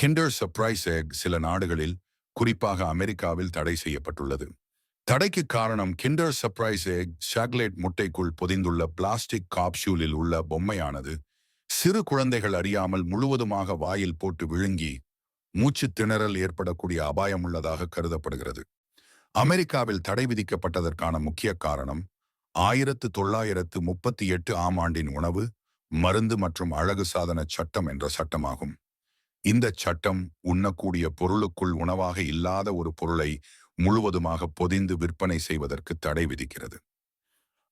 Kinder surprise egg சில நாடுகளில் குறிப்பாக அமெரிக்காவில் தடை செய்யப்பட்டுள்ளது. தடைக்கு காரணம் கிண்டர் சர்ப்ரைஸ் எக் சாக்லேட் முட்டைக்குள் பொதிந்துள்ள பிளாஸ்டிக் காப்சூலில் உள்ள பொம்மையானது சிறு குழந்தைகள் அறியாமல் முழுவதுமாக வாயில் போட்டு விழுங்கி மூச்சு திணறல் ஏற்படக்கூடிய அபாயம் உள்ளதாக கருதப்படுகிறது. அமெரிக்காவில் தடை விதிக்கப்பட்டதற்கான முக்கிய காரணம் ஆயிரத்து தொள்ளாயிரத்து முப்பத்தி எட்டு ஆம் ஆண்டின் உணவு மருந்து மற்றும் அழகு சாதன சட்டம் என்ற சட்டமாகும். இந்த சட்டம் உண்ணக்கூடிய பொருளுக்குள் உணவாக இல்லாத ஒரு பொருளை முழுவதுமாக பொதிந்து விற்பனை செய்வதற்கு தடை விதிக்கிறது.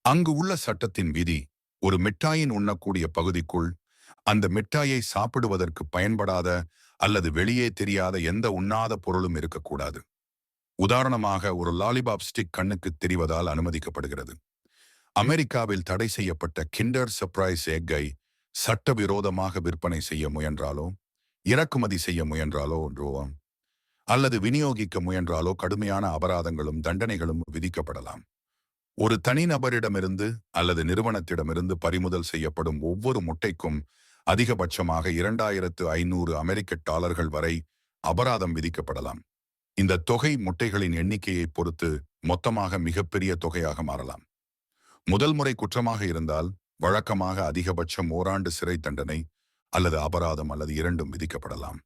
அங்கு உள்ள சட்டத்தின் விதி ஒரு மிட்டாயின் உண்ணக்கூடிய பகுதிக்குள் அந்த மிட்டாயை சாப்பிடுவதற்கு பயன்படாத அல்லது வெளியே தெரியாத எந்த உண்ணாத பொருளும் இருக்கக்கூடாது. உதாரணமாக ஒரு லாலிபாப் ஸ்டிக் கண்ணுக்கு தெரிவதால் அனுமதிக்கப்படுகிறது. அமெரிக்காவில் தடை செய்யப்பட்ட கிண்டர் சர்ப்ரைஸ் எக்கை சட்டவிரோதமாக விற்பனை செய்ய முயன்றாலோ? இறக்குமதி செய்ய முயன்றாலோ ஒன்றோ அல்லது விநியோகிக்க முயன்றாலோ கடுமையான அபராதங்களும் தண்டனைகளும் விதிக்கப்படலாம். ஒரு தனிநபரிடமிருந்து அல்லது நிறுவனத்திடமிருந்து பறிமுதல் செய்யப்படும் ஒவ்வொரு முட்டைக்கும் அதிகபட்சமாக இரண்டாயிரத்து ஐநூறு அமெரிக்க டாலர்கள் வரை அபராதம் விதிக்கப்படலாம். இந்த தொகை முட்டைகளின் எண்ணிக்கையை பொறுத்து மொத்தமாக மிகப்பெரிய தொகையாக மாறலாம். முதல் முறை குற்றமாக இருந்தால் வழக்கமாக அதிகபட்சம் ஓராண்டு சிறை தண்டனை அல்லது அபராதம் அல்லது இரண்டும் விதிக்கப்படலாம்.